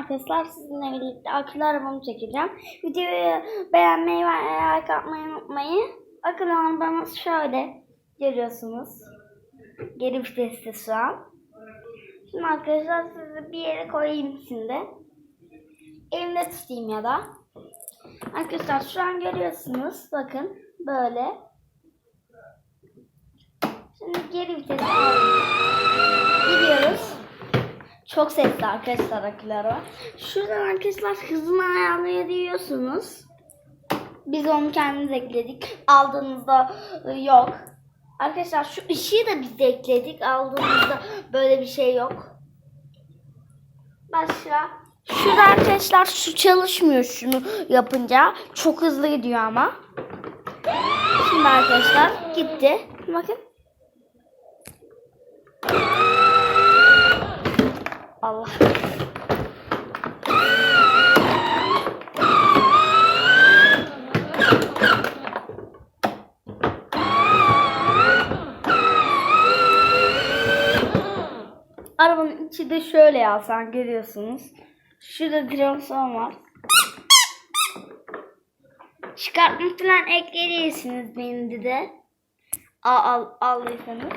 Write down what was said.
arkadaşlar sizinle birlikte akıllı arabamı çekeceğim. Videoyu beğenmeyi ve like atmayı unutmayın. Akıllı arabamız şöyle görüyorsunuz. Geri viteste şu an. Şimdi arkadaşlar sizi bir yere koyayım şimdi. Elimde tutayım ya da. Arkadaşlar şu an görüyorsunuz. Bakın böyle. Şimdi geri gidiyoruz. Çok sesli arkadaşlar akıllı araba. Şuradan arkadaşlar hızını ayarlayabiliyorsunuz. Biz onu kendimiz ekledik. Aldığınızda yok. Arkadaşlar şu ışığı da biz de ekledik. Aldığımızda böyle bir şey yok. Başka. Şurada arkadaşlar şu çalışmıyor şunu yapınca. Çok hızlı gidiyor ama. Şimdi arkadaşlar gitti. Bakın. Allah. Arabanın içi de şöyle yazsan görüyorsunuz. Şurada direksiyon var. Çıkartma falan ekleyebilirsiniz benim de. Al, al, aldıysanız.